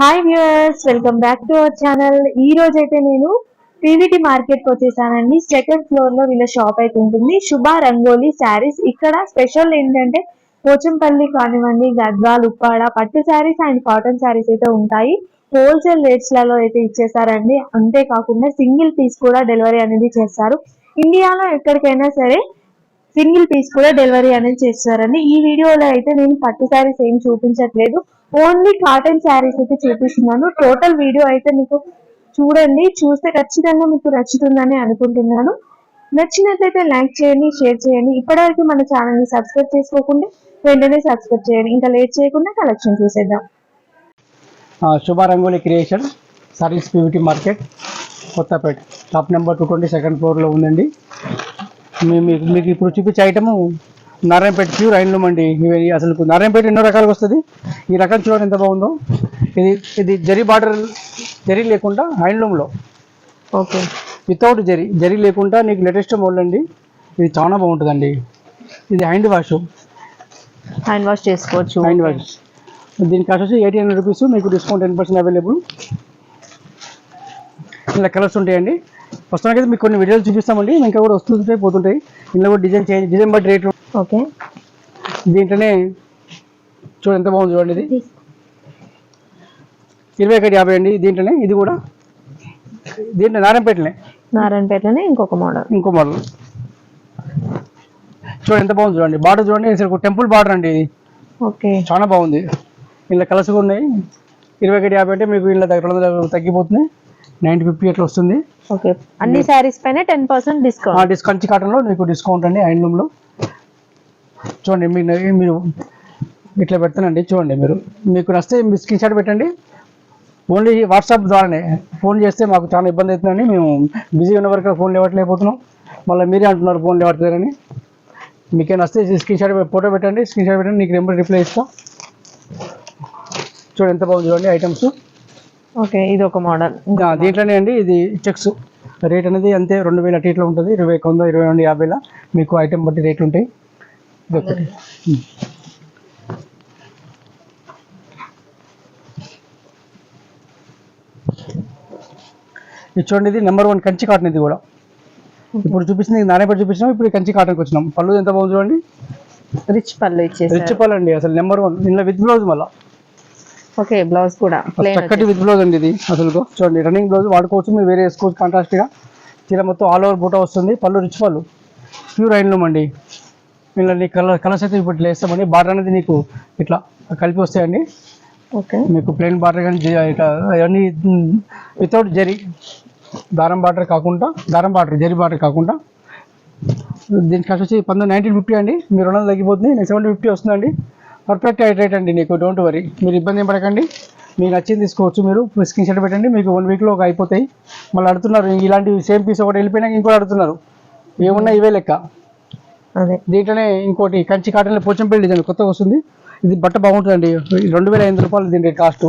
Hi viewers welcome back to our channel ఈ రోజు అయితే నేను పీవీటీ మార్కెట్కి వచ్చేసానండి. సెకండ్ ఫ్లోర్లో వీళ్ళ షాప్ అయితే ఉంటుంది. శుభ రంగోలీ శారీస్ ఇక్కడ స్పెషల్ ఏంటంటే పోచంపల్లి కానివ్వండి గద్వాల్ ఉప్పాడ పట్టు శారీస్ అండ్ కాటన్ శారీస్ అయితే ఉంటాయి. హోల్సేల్ రేట్స్లలో అయితే ఇచ్చేసారండి. అంతేకాకుండా సింగిల్ పీస్ కూడా డెలివరీ అనేది చేస్తారు. ఇండియాలో ఎక్కడికైనా సరే సింగిల్ పీస్ కూడా డెలివరీ అనేది చేస్తారండి. ఈ వీడియోలో అయితే నేను పట్టు శారీస్ ఏం చూపించట్లేదు. ఓన్లీ కాటన్ శారీస్ అయితే చూపిస్తున్నాను. టోటల్ వీడియో అయితే మీకు చూడండి. చూస్తే ఖచ్చితంగా మీకు నచ్చుతుందని అనుకుంటున్నాను. నచ్చినట్లయితే లైక్ చేయండి షేర్ చేయండి. ఇప్పటివరకు మన ఛానల్ని సబ్స్క్రైబ్ చేసుకోకుండా వెంటనే సబ్స్క్రైబ్ చేయండి. ఇంకా లేట్ చేయకుండా కలెక్షన్ చూసేద్దాం. ఆ, creation service PVT market Kothapeta. Top number two twenty second ఫ్లోర్లో ఉందండి. మీకు మీకు ఇప్పుడు చూపించే ఐటము నారాయణపేట ప్యూర్ హ్యాండ్లూమ్ అండి ఇవి అసలు నారాయణపేట ఎన్నో రకాలుగా వస్తుంది. ఈ రకం చూడండి ఎంత బాగుందో. ఇది ఇది జరీ బార్డర్ జరీ లేకుండా హ్యాండ్లూమ్లో ఓకే. వితౌట్ జరీ జరీ లేకుండా నీకు లేటెస్ట్ మోడల్ అండి. ఇది చాలా బాగుంటుందండి. ఇది హ్యాండ్ వాష్. హ్యాండ్ వాష్ చేసుకోవచ్చు. Hand wash. దీని కాస్ట్ వచ్చి ఎయిటీ హండ్రెడ్ రూపీస్ మీకు డిస్కౌంట్ టెన్ పర్సెంట్ అవైలబుల్ ఇలా కలర్స్ ఉంటాయండి. ప్రస్తుతానికి అయితే మీకు కొన్ని వీడియోలు చూపిస్తామండి. ఇంకా కూడా వస్తుంటాయి పోతుంటాయి. ఇందులో కూడా డిజైన్ చేంజ్ డిజైన్ బట్టి రేట్లు ఓకే. దీంట్లోనే చూడండి ఎంత బాగుంది చూడండి ఇది. ఇరవై ఒకటి యాభై అండి దీంట్లోనే. ఇది కూడా దీంట్లో నారాయణపేటలే నారాయణపేటలోనే ఇంకొక మోడల్. ఇంకో మోడల్. చూడండి ఎంత బాగుంది చూడండి. బార్డర్ చూడండి. అసలు టెంపుల్ బార్డర్ అండి ఇది. ఓకే. చాలా బాగుంది. ఇలా కలర్స్ కూడా ఉన్నాయి. ఇరవై ఒకటి యాభై అంటే మీకు ఇలా దగ్గర రెండు వందలు తగ్గిపోతుంది. నైన్టీ ఫిఫ్టీ అట్లా వస్తుంది. ఓకే. అన్ని శారీస్ పైన ten percent discount. This Kanchi కాటన్లో మీకు డిస్కౌంట్ అండి హ్యాండ్లూమ్లో చూడండి మీకు మీరు ఇట్లా పెడతానండి చూడండి మీరు. మీకు నచ్చితే మీ స్క్రీన్ షాట్ పెట్టండి. ఓన్లీ వాట్సాప్ ద్వారానే. ఫోన్ చేస్తే మాకు చాలా ఇబ్బంది అవుతుందండి. మేము బిజీ ఉన్న వరకు ఫోన్ లేవట్లేకపోతున్నాం. మళ్ళీ మీరే అంటున్నారు ఫోన్ లేవట్లేదని. మీకే నచ్చితే స్క్రీన్ షాట్ ఫోటో పెట్టండి స్క్రీన్ షాట్ పెట్టండి నీకు నెంబర్ రిప్లై ఇస్తా. చూడండి ఎంత బాగుంది చూడండి ఐటమ్స్. ఓకే ఇది ఒక మోడల్. ఆ, దీంట్లోనే అండి ఇది చెక్స్. రేట్ అనేది అంతే రెండు వేల టీట్లో ఉంటుంది ఇరవై ఒక వంద ఇరవై రెండు యాభైలా. మీకు ఐటెం బట్టి రేట్లు ఉంటాయి. ఇది ఒకటి. ఇది చూడండి ఇది నెంబర్ వన్ కంచి కాటన్ ఇది కూడా. ఇప్పుడు చూపిస్తుంది నారాయణపేట చూపించినాం ఇప్పుడు కంచి కాటన్కి వచ్చినాం. పళ్ళు ఎంత బాగుంది చూడండి. రిచ్ పళ్ళు రిచ్ పళ్ళు అండి అసలు నెంబర్ వన్ ఇందులో విత్ బ్లౌజ్ మళ్ళీ. ఓకే బ్లౌజ్ కూడా చక్కటి విత్ బ్లౌజ్ అండి ఇది అసలు. చూడండి రన్నింగ్ బ్లౌజ్ వాడుకోవచ్చు మీరు వేరే వేసుకోవచ్చు కాంట్రాస్ట్గా చీర మొత్తం ఆల్ ఓవర్ బూటా వస్తుంది. పళ్ళు రిచ్ పళ్ళు. ప్యూర్ హ్యాండ్లూమ్ అండి. ఇలా నీ కలర్ కలర్స్ అయితే ఇప్పుడు వేస్తామండి. బార్డర్ అనేది నీకు ఇట్లా కలిపి వస్తాయండి. ఓకే. మీకు ప్లెయిన్ బార్డర్ కానీ ఇట్లా అవన్నీ వితౌట్ జరీ. దారం బార్డర్ కాకుండా దారం బార్డర్ జరీ బార్డర్ కాకుండా. దీని కాస్ట్ వచ్చి పంతొమ్మిది నైన్టీన్ ఫిఫ్టీ అండి. మీరు రెండు వందలు తగ్గిపోతుంది. నేను సెవెంటీ ఫిఫ్టీ వస్తుందండి. పర్ఫెక్ట్ రేట్ అండి నీకు డోంట్ వరీ మీరు ఇబ్బంది ఏం పడకండి. మీకు నచ్చింది తీసుకోవచ్చు మీరు. స్క్రీన్ షాట్ పెట్టండి. మీకు వన్ వీక్లో ఒక అయిపోతాయి. మళ్ళీ అడుగుతున్నారు ఇలాంటి సేమ్ పీస్ ఒకటి వెళ్ళిపోయినాక ఇంకోటి అడుగుతున్నారు. ఏమున్నా ఇవే లెక్క. దీంట్లోనే ఇంకోటి కంచి కాటన్లో పోచంపల్లి డిజైన్ కొత్తగా వస్తుంది. ఇది బట్ట బాగుంటుందండి. రెండు వేల ఐదు రూపాయలు దీని cost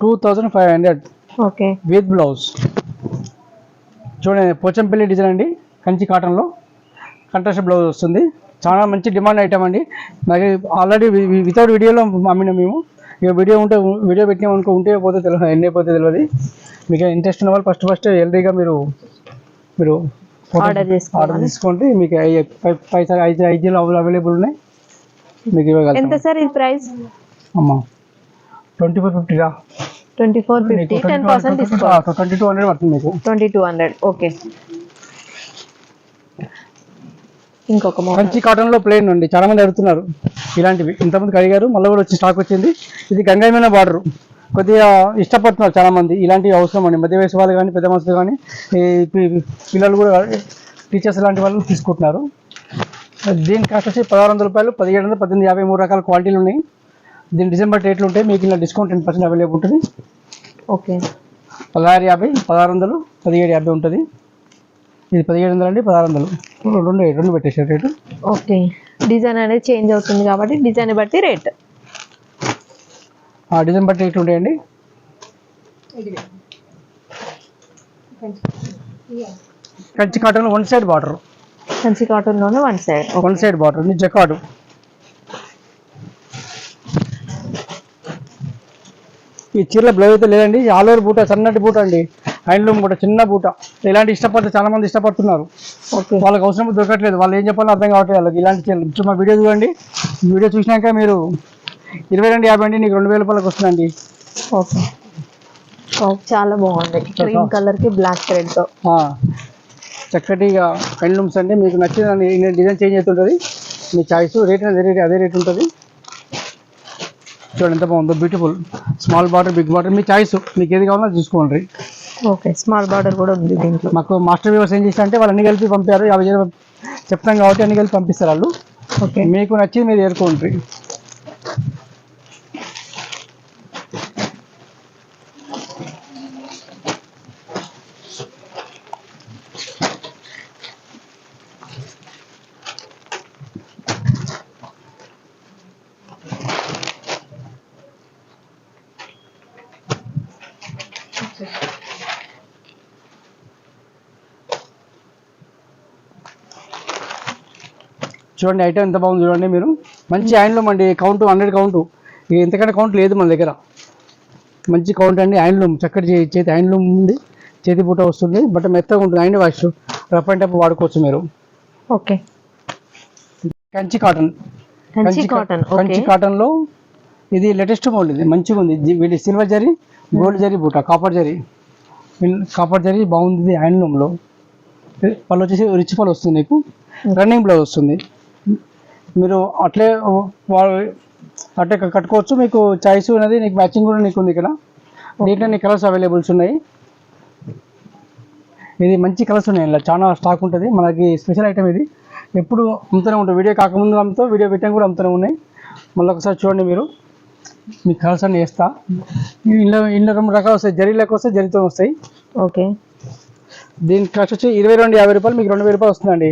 two thousand five hundred okay. With blouse చూడండి పోచంపల్లి డిజైన్ అండి. కంచి కాటన్లో. కంట్రాస్ట్ బ్లౌజ్ వస్తుంది. చాలా మంచి డిమాండ్ ఐటమ్ అండి. నాకు ఆల్రెడీ వితౌట్ వీడియోలో అమ్మిన మేము. ఇక వీడియో ఉంటే వీడియో పెట్టినాం అనుకో ఉంటే పోతే తెలియదు ఎన్ని అయిపోతే తెలియదు మీకు ఇంట్రెస్ట్ ఉన్న వాళ్ళు ఫస్ట్ ఫస్ట్ ఎల్డీగా మీరు మీరు. ఆర్డర్ తీసుకోండి. మీకు ఐ- పై- పైసా ఐదు ఐజీలు అవైలబుల్ ఉన్నాయి. మీకు ఎంత ఇవ్వగలుగుతాం సార్ ఈ ప్రైస్? అమ్మా. ట్వంటీ ఫోర్ ఫిఫ్టీ రా. Twenty four fifty. Ten percent twenty two hundred పడుతుంది మీకు. Twenty two hundred. ఓకే. ఇంకొక కంచి కాటన్లో ప్లేన్ అండి చాలా మంది అడుగుతున్నారు ఇలాంటివి. ఇంతమంది అడిగారు మళ్ళీ కూడా వచ్చి స్టాక్ వచ్చింది. ఇది గంగాయమైన బార్డర్ కొద్దిగా ఇష్టపడుతున్నారు చాలా మంది. ఇలాంటివి అవసరం అండి. మధ్య వయసు వాళ్ళు కానీ పెద్ద మనుషులు కానీ పిల్లలు కూడా టీచర్స్ లాంటి వాళ్ళు తీసుకుంటున్నారు. దీని కాస్ట్ వచ్చి పదహారు వందల రూపాయలు పదిహేడు వందలు పద్దెనిమిది యాభై మూడు రకాల క్వాలిటీలు ఉన్నాయి. దీని డిసెంబర్ రేట్లు ఉంటాయి మీకు ఇలా డిస్కౌంట్ టెన్ పర్సెంట్ అవైలబుల్ ఉంటుంది. ఓకే. పదహారు యాభై పదహారు వందలు పదిహేడు యాభై ఉంటుంది. ఇది పదిహేడు వందలు అండి పదహారు వందలు. రెండు రెండు పెట్టేసారు రేటు. ఓకే. డిజైన్ అనేది చేంజ్ అవుతుంది కాబట్టి డిజైన్ బట్టి రేట్. ఆ డిజైన్ బట్టి రేట్లు ఉంటాయండి. Kanchi cotton one side border. Kanchi కాటన్లోనే one side. One side border జకాడు ఈ చీరల బ్లౌజ్ అయితే లేదండి ఆల్ ఓవర్ బూట సన్నటి బూట అండి. హ్యాండ్లూమ్ బూట చిన్న బూట. ఇలాంటి ఇష్టపడితే చాలా మంది ఇష్టపడుతున్నారు. ఓకే. వాళ్ళకి అవసరం దొరకట్లేదు. వాళ్ళు ఏం చెప్పాలో అర్థం కావట్లేదు వాళ్ళకి. ఇలాంటి ఇప్పుడు మా వీడియో చూడండి. ఈ వీడియో చూసినాక మీరు ఇరవై రెండు యాభై అండి నీకు రెండు వేల రూపాయలకు వస్తుందండి. ఓకే. చాలా బాగుంది. క్రీమ్ కలర్కి బ్లాక్ థ్రెడ్తో. ఆ, చక్కటిగా హ్యాండ్లూమ్స్ అండి మీకు నచ్చిన డిజైన్ చేంజ్ అవుతుంటుంది. మీ చాయిస్ రేట్ అదే రేట్ అదే రేట్ ఉంటుంది. చూడండి ఎంత బాగుందో. Beautiful small border big border మీ చాయిస్ మీకు ఏది కావాలో చూసుకోండి. ఓకే స్మాల్ బార్డర్ కూడా ఉంది దీంట్లో. మాకు మాస్టర్ వ్యూవర్స్ ఏం చేస్తారంటే వాళ్ళు అన్ని కలిపి పంపారు. యాభై వేలు చెప్తాం కాబట్టి అన్ని కలిపి పంపిస్తారు వాళ్ళు. ఓకే. మీకు నచ్చింది మీరు ఏరుకోండి చూడండి ఐటమ్ ఎంత బాగుంది చూడండి మీరు. మంచి హ్యాండ్లూమ్ అండి కౌంట్ హండ్రెడ్ కౌంట్ ఇక ఇంతకంటే కౌంట్ లేదు మన దగ్గర. మంచి కౌంట్ అండి హ్యాండ్లూమ్ చక్కటి చేతి హ్యాండ్లూమ్ ఉంది. చేతి పూట వస్తుంది బట్ మెత్తగా ఉంటుంది. హ్యాండ్ వాష్ రఫ్ అండ్ టప్ వాడుకోవచ్చు మీరు. Okay. Kanchi cotton Kanchi cotton Kanchi okay. కాటన్లో ఇది లేటెస్ట్ మోడల్ ఇది. మంచిగా ఉంది. వీటి సిల్వర్ జరీ గోల్డ్ జరీ బూట కాపర్ జరీ. కాపర్ జరీ బాగుంది ఇది హ్యాండ్లూమ్లో. పళ్ళు వచ్చేసి రిచ్ పళ్ళు వస్తుంది నీకు. రన్నింగ్ బ్లౌజ్ వస్తుంది. మీరు అట్లే అట్లే కట్టుకోవచ్చు. మీకు చాయిస్ అనేది నీకు మ్యాచింగ్ కూడా నీకు ఉంది ఇక్కడ దీంట్లో నీ కలర్స్ అవైలబుల్స్ ఉన్నాయి. ఇది మంచి కలర్స్ ఉన్నాయి. ఇలా చాలా స్టాక్ ఉంటుంది. మనకి స్పెషల్ ఐటమ్ ఇది. ఎప్పుడు అమ్ముతూనే ఉంటుంది వీడియో కాకముందు అమ్ముతాం వీడియో పెట్టాక కూడా అమ్ముతూనే ఉన్నాయి. మళ్ళీ ఒకసారి చూడండి మీరు. మీ కలర్స్ అన్ని వేస్తా. ఇంట్లో ఇంట్లో రెండు రకాలు వస్తాయి. జరీ లెక్క వస్తాయి జరీతో వస్తాయి. ఓకే. దీని కాస్ట్ వచ్చి ఇరవై రెండు యాభై రూపాయలు మీకు రెండు వేల రూపాయలు వస్తుందండి.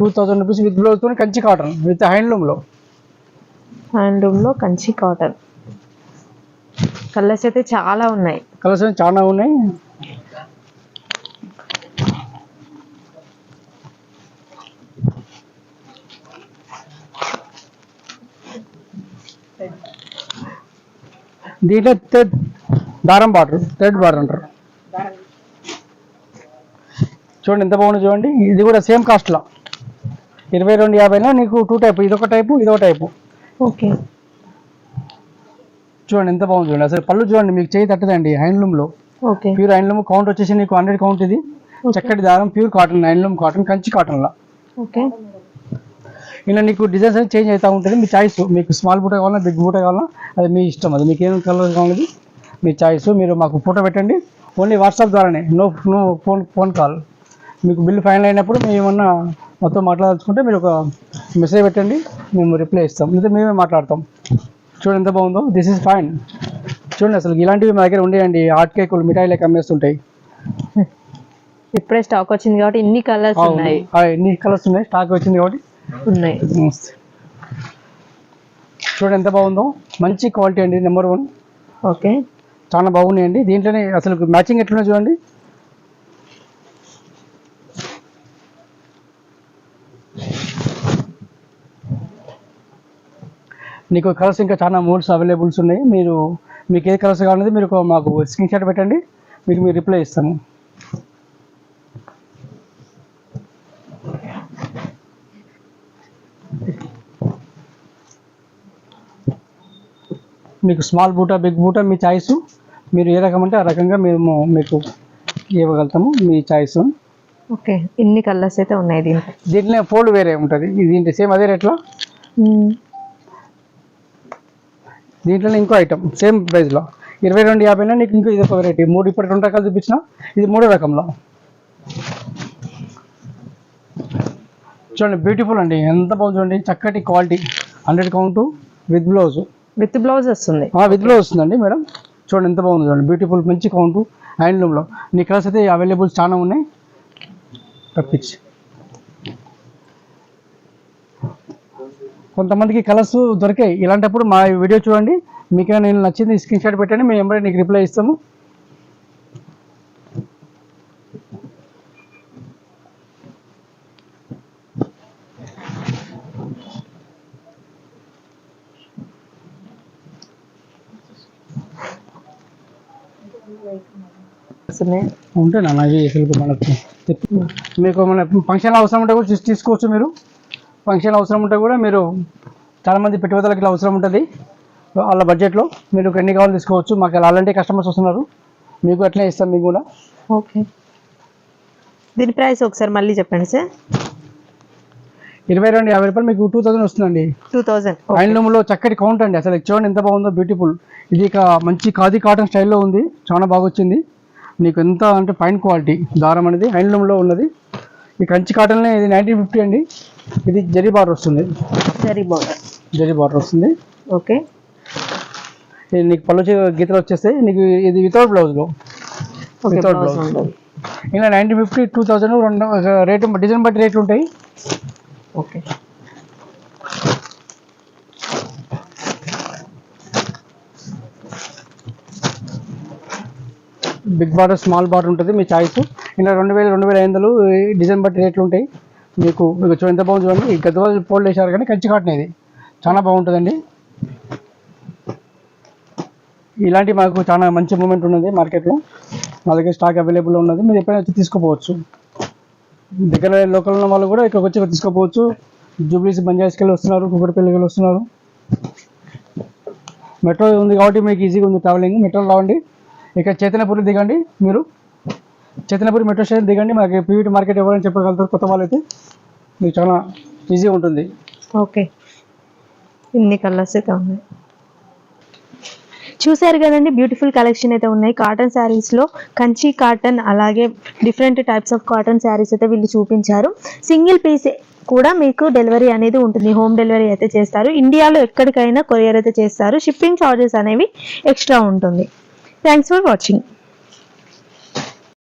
టూ థౌసండ్ రూపీస్ విత్ బ్లౌజ్తో కంచి కాటన్ విత్ హ్యాండ్లూమ్లో. హ్యాండ్లూమ్లో కంచి కాటన్. కలర్స్ అయితే చాలా ఉన్నాయి. కలర్స్ చాలా ఉన్నాయి. దీంట్లో థ్రెడ్ దారం బార్డర్ థ్రెడ్ బార్డర్ అంటారు. చూడండి ఎంత బాగుంది చూడండి. ఇది కూడా సేమ్ కాస్ట్లో. ఇరవై రెండు యాభైలో నీకు టూ టైప్ ఇదొక టైపు ఇదొక టైపు. ఓకే. చూడండి ఎంత బాగుంది చూడండి. అసలు పళ్ళు చూడండి మీకు చేయి తట్టదండి హ్యాండ్లూమ్లో ఓకే. ప్యూర్ హ్యాండ్లూమ్ కౌంట్ వచ్చేసి నీకు హండ్రెడ్ కౌంట్ ఇది. చక్కటి దారం pure cotton handloom cotton Kanchi కాటన్లో. ఓకే. ఇలా నీకు డిజైన్స్ అనేది చేంజ్ అవుతూ ఉంటుంది. మీ చాయిస్ మీకు స్మాల్ బూట కావాలా బిగ్ బూట కావాలా అది మీ ఇష్టం. అది మీకు ఏం కలర్ కావాలి మీ చాయిస్. మీరు మాకు ఫోటో పెట్టండి. ఓన్లీ వాట్సాప్ ద్వారానే. No no phone phone call. మీకు బిల్ ఫైనల్ అయినప్పుడు మేము ఏమన్నా మొత్తం మాట్లాడాల్సుకుంటే మీరు ఒక మెసేజ్ పెట్టండి మేము రిప్లై ఇస్తాం. లేదా మేమే మాట్లాడతాం. చూడండి ఎంత బాగుందో. దిస్ ఇస్ ఫైన్ చూడండి అసలు ఇలాంటివి మా దగ్గర ఉండేయండి. ఆర్ట్ కేకులు మిఠాయిలు అమ్మేస్తుంటాయి ఇప్పుడే స్టాక్ వచ్చింది కాబట్టి ఇన్ని కలర్స్. ఉన్నాయి. ఆ, ఎన్ని కలర్స్ ఉన్నాయి. స్టాక్ వచ్చింది కాబట్టి ఉన్నాయి. చూడండి ఎంత బాగుందో. మంచి క్వాలిటీ అండి నెంబర్ వన్ ఓకే. చాలా బాగున్నాయండి. దీంట్లోనే అసలు మ్యాచింగ్ ఎట్లున్నా చూడండి. నీకు కలర్స్ ఇంకా చాలా మోడ్స్ అవైలబుల్స్ ఉన్నాయి. మీరు మీకు ఏ కలర్స్ కావాలనేది మీరు మాకు స్క్రీన్ షాట్ పెట్టండి. మీకు మీరు రిప్లై ఇస్తాము. మీకు స్మాల్ బూటా బిగ్ బూటా మీ చాయిస్ మీరు ఏ రకం అంటే ఆ రకంగా మేము మీకు ఇవ్వగలుగుతాము మీ చాయిస్ ఓకే. ఇన్ని కలర్స్ అయితే ఉన్నాయి దీంట్లో? దీంట్లో ఫోల్డ్ వేరే ఉంటుంది. దీంట్లో సేమ్ అదే రేట్లో? దీంట్లో ఇంకో ఐటమ్ సేమ్ ప్రైస్లో ఇరవై రెండు యాభైలో నీకు ఇంకో ఇది ఒక వెరైటీ మూడు ఇప్పుడు రెండు రకాలు చూపించిన ఇది మూడో రకంలో. చూడండి బ్యూటిఫుల్ అండి. ఎంత బాగుంది చూడండి. చక్కటి quality hundred count with blouse with blouse వస్తుంది. విత్ బ్లౌజ్ వస్తుందండి మేడం. చూడండి ఎంత బాగుంది చూడండి. బ్యూటిఫుల్ మంచి కౌంట్ హ్యాండ్లూమ్లో నీ కలర్స్ అయితే అవైలబుల్స్ చాలా ఉన్నాయి. తప్పించి కొంతమందికి కలర్స్ దొరికాయి. ఇలాంటప్పుడు మా వీడియో చూడండి. మీకు నేను నచ్చింది స్క్రీన్ షాట్ పెట్టండి. మేము ఎంబడే నీకు రిప్లై ఇస్తాము. ఉన్నాయి. ఉంటేనా అవి మనకు మీకు మన ఫంక్షన్ అవసరం ఉంటే కూడా తీస్- తీసుకోవచ్చు మీరు. ఫంక్షన్ అవసరం ఉంటే కూడా మీరు చాలామంది పెట్టుబడులకు అవసరం ఉంటుంది. వాళ్ళ బడ్జెట్లో మీరు ఎన్ని కావాలో తీసుకోవచ్చు. మాకు అలాంటి కస్టమర్స్ వస్తున్నారు. మీకు అట్లే ఇస్తాం మీకు కూడా. ఓకే. దీని ప్రైస్ ఒకసారి మళ్ళీ చెప్పండి సార్. ఇరవై రెండు యాభై రూపాయలు మీకు టూ థౌసండ్ వస్తుందండి. టూ థౌజండ్ హ్యాండ్లూమ్లో చక్కటి కౌంట్ అండి. అసలు చూడండి ఎంత బాగుందో బ్యూటిఫుల్ ఇది ఇక మంచి ఖాదీ కాటన్ స్టైల్లో ఉంది. చాలా బాగా వచ్చింది. నీకు ఎంత అంటే ఫైన్ క్వాలిటీ దారం అనేది హ్యాండ్లూమ్లో ఉన్నది. ఈ కంచి కాటన్లో ఇది నైన్టీన్ ఫిఫ్టీ అండి. ఇది జరీ బార్డర్ వస్తుంది. సరీ బార్డర్. జరీ బార్డర్ వస్తుంది. ఓకే. నీకు పళ్ళు గీతలు వచ్చేస్తాయి. నీకు ఇది వితౌట్ బ్లౌజ్లో Without బ్లౌజ్ ఇలా నైన్టీన్ ఫిఫ్టీ టూ థౌజండ్ రెండు రేటు డిజైన్ బట్టి రేట్లు ఉంటాయి. Okay. Big border small border ఉంటుంది. మీ చాయిస్ ఇలా రెండు వేలు రెండు వేల ఐదు వందలు డిజైన్ బట్టి రేట్లు ఉంటాయి. మీకు మీకు ఎంత బాగుంది చూడండి. ఈ గద్వాల్ పోల్ వేశారు కానీ కంచి కాటన్ ఇది. చాలా బాగుంటుందండి. ఇలాంటి మాకు చాలా మంచి మూమెంట్ ఉన్నది మార్కెట్లో. మా దగ్గర స్టాక్ అవైలబుల్ ఉన్నది. మీరు ఎప్పుడైనా వచ్చి తీసుకోపోవచ్చు. దగ్గర లోకల్ ఉన్న వాళ్ళు కూడా ఇక్కడికి వచ్చి తీసుకోపోవచ్చు. జూబ్లీస్ బంజారాస్కి వెళ్ళి వస్తున్నారు. కుక్కడపల్లికి వెళ్ళి వస్తున్నారు. మెట్రో ఉంది కాబట్టి మీకు ఈజీగా ఉంది ట్రావెలింగ్ మెట్రో రావండి. ఇక్కడ చైతన్యపురి దిగండి మీరు. చైతన్యపురి మెట్రో స్టేషన్ దిగండి. మాకు పీవీటీ మార్కెట్ ఎవరైనా చెప్పగలుగుతారు కొత్త వాళ్ళు అయితే మీకు చాలా ఈజీగా ఉంటుంది. ఓకే. ఇన్ని కలర్స్ అయితే ఉన్నాయి. చూసారు కదండి బ్యూటిఫుల్ కలెక్షన్ అయితే ఉన్నాయి. కాటన్ శారీస్లో కంచి కాటన్ అలాగే different types of cotton saris అయితే వీళ్ళు చూపించారు. సింగిల్ పీస్ కూడా మీకు డెలివరీ అనేది ఉంటుంది. హోమ్ డెలివరీ అయితే చేస్తారు. ఇండియాలో ఎక్కడికైనా కొరియర్ అయితే చేస్తారు. షిప్పింగ్ చార్జెస్ అనేవి ఎక్స్ట్రా ఉంటుంది. Thanks for watching.